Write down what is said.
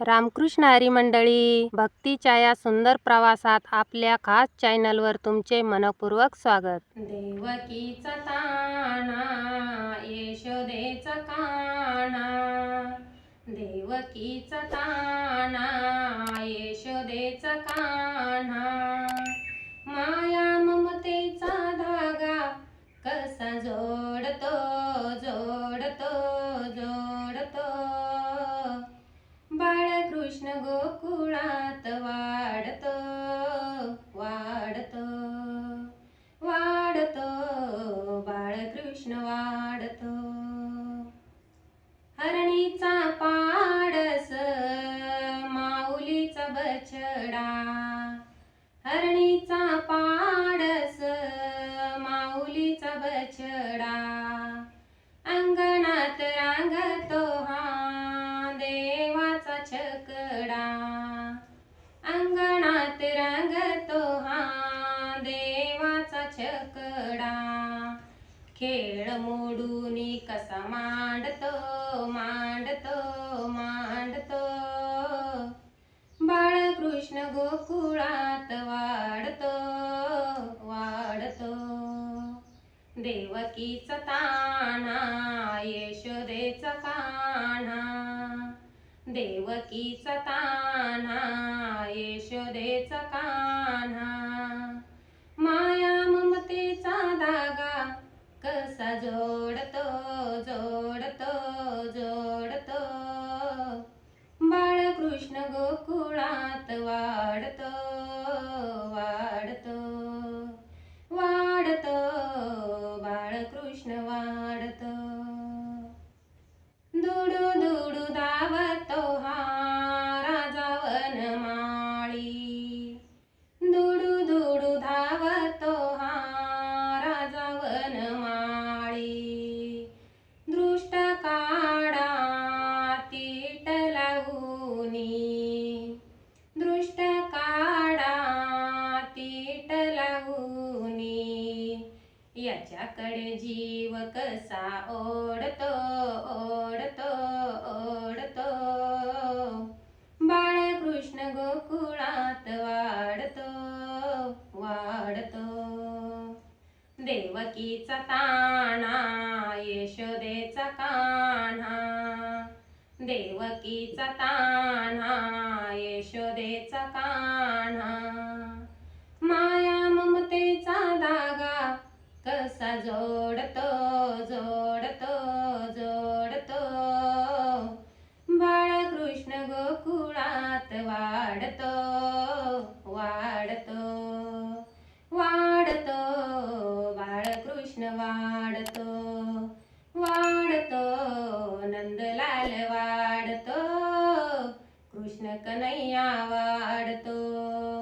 रामकृष्ण हरी मंडळी भक्तीच्या या सुंदर प्रवासात आपल्या खास चॅनलवर तुमचे मनपूर्वक स्वागत. देवकीच ताणा यशोदेचा काणा. देवकीच ताणा गोकुळात वा खेळ मोडूनी कसा मांडतो मांडतो मांडतो बाळकृष्ण गोकुळात वाढतो वाढतो देवकीचा ताना यशोदेचा कान्हा देवकीचा ताना यशोदेचा कान्हा कसा जोडतो जोडतो जोडतो. बाळकृष्ण गोकुळात वाढतो वाढतो. वाढतो बाळकृष्ण वा त्याच्याकडे जीव कसा ओढतो ओढतो ओढतो. बाळकृष्ण गोकुळात वाढतो वाढतो. देवकीचा ताणा यशोदेचा कान्हा. देवकीचा तान्हा यशोदेचा कान्हा. जोडतो जोडतो जोडतो. बाळकृष्ण गोकुळात वाढतो वाढतो. वाढतो बाळकृष्ण वाढतो. वाढतो नंदलाल वाढतो. कृष्ण कन्हैया वाढतो.